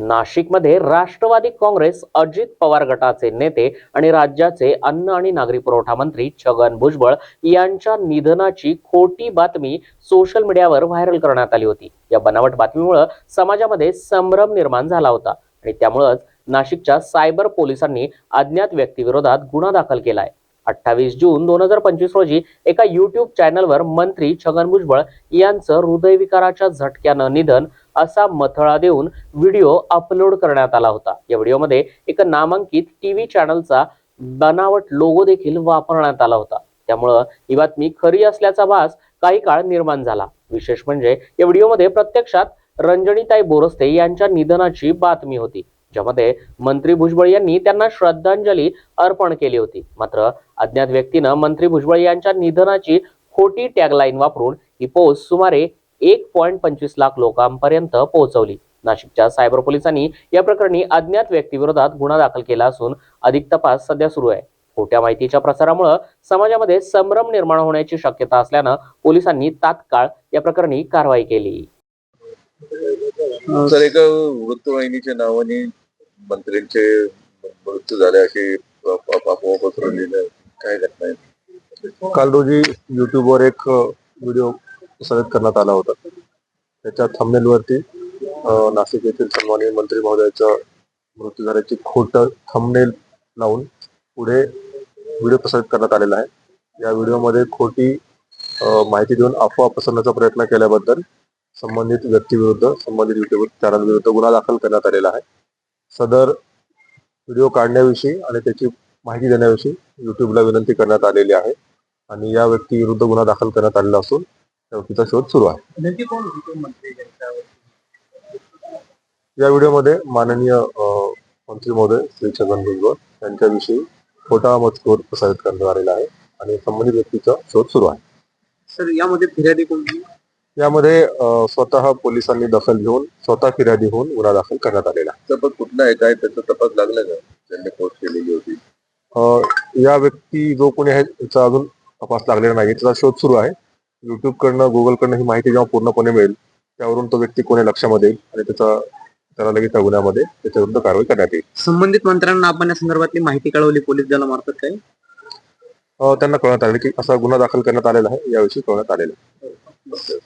नाशिकमध्ये राष्ट्रवादी काँग्रेस अजित पवार गटाचे नेते आणि राज्याचे अन्न आणि नागरी पुरवठा मंत्री छगन भुजबळ यांच्या निधनाची खोटी बातमी सोशल मीडियावर व्हायरल करण्यात आली होती. या बनावट बातमीमुळे समाजामध्ये संभ्रम निर्माण झाला होता आणि त्यामुळंच नाशिकच्या सायबर पोलिसांनी अज्ञात व्यक्तीविरोधात गुन्हा दाखल केलाय. अठ्ठावीस जून दोन हजार पंचवीस रोजी एका युट्यूब चॅनलवर मंत्री छगन भुजबळ यांचं हृदयविकाराच्या झटक्यानं निधन असा मथळा देऊन व्हिडिओ अपलोड करण्यात आला होता. या व्हिडिओमध्ये एक नामांकित टीव्ही चॅनलचा बनावट लोगो देखील वापरण्यात आला होता. त्यामुळं ही बातमी खरी असल्याचा भास काही काळ निर्माण झाला. विशेष म्हणजे या व्हिडिओमध्ये प्रत्यक्षात रंजनीताई बोरस्ते यांच्या निधनाची बातमी होती ज्यामध्ये मंत्री भुजबळ यांनी त्यांना श्रद्धांजली अर्पण केली होती. मात्र अज्ञात व्यक्तीनं मंत्री भुजबळ यांच्या निधनाची खोटी टॅगलाईन वापरून ही पोस्ट सुमारे एक पॉईंट पंचवीस लाख लोकांपर्यंत पोहोचवली. नाशिकच्या सायबर पोलिसांनी या प्रकरणी अज्ञात व्यक्तीविरोधात गुन्हा दाखल केला असून अधिक तपास सध्या सुरू आहे. खोट्या माहितीच्या प्रसारामुळे समाजामध्ये संभ्रम निर्माण होण्याची शक्यता असल्यानं पोलिसांनी तात्काळ या प्रकरणी कारवाई केली. तर एका वृत्तवाहिनीच्या नावाने मंत्र्यांचे मृत्यू झाले अशी काय घटना आहे? काल रोजी युट्यूबवर एक व्हिडिओ प्रसारित करण्यात आला होता. त्याच्या थंबनेलवरती नाशिक येथील सन्माननीय मंत्री महोदयाचा मृत्यू झाल्याची खोट थंबनेल लावून पुढे व्हिडिओ प्रसारित करण्यात आलेला आहे. या व्हिडिओमध्ये खोटी माहिती देऊन अफवा पसरण्याचा प्रयत्न केल्याबद्दल संबंधित व्यक्तीविरुद्ध संबंधित युट्यूब चॅनल विरुद्ध गुन्हा दाखल करण्यात आलेला आहे. सदर व्हिडिओ काढण्याविषयी आणि त्याची माहिती देण्याविषयी युट्यूबला विनंती करण्यात आलेली आहे. आणि या व्यक्ती विरुद्ध गुन्हा दाखल करण्यात आलेला असून व्यक्तीचा शोध सुरू आहे. नेमके कोण होते मंत्री त्यांच्यावर या व्हिडिओमध्ये माननीय मंत्री महोदय श्री छगन भुजबळ यांच्याविषयी खोटा मजकूर प्रसारित करण्यात आलेला आहे आणि संबंधित व्यक्तीचा शोध सुरू आहे. सर यामध्ये फिर्यादी कोणती यामध्ये स्वतः पोलिसांनी दखल घेऊन स्वतः फिर्यादी होऊन गुन्हा दाखल करण्यात आलेला आहे. तपास कुठला आहे काय त्याचा तपास लागला का? त्यांनी पोस्ट केलेली होती. अ, या व्यक्ती जो कोणी आहे त्याचा अजून तपास लागलेला नाही त्याचा शोध सुरू आहे. युट्यूब कडनं गुगल कडनं ही माहिती जेव्हा पूर्णपणे मिळेल त्यावरून तो व्यक्ती कोणी लक्षामध्ये येईल आणि त्याचा त्याला लगेच त्या गुन्ह्यामध्ये त्याच्या विरुद्ध कारवाई करण्यात येईल. संबंधित मंत्र्यांना आपण या संदर्भातली माहिती कळवली पोलीस दलामार्फत काय त्यांना कळण्यात आले की असा गुन्हा दाखल करण्यात आलेला आहे याविषयी कळण्यात आलेलं आहे.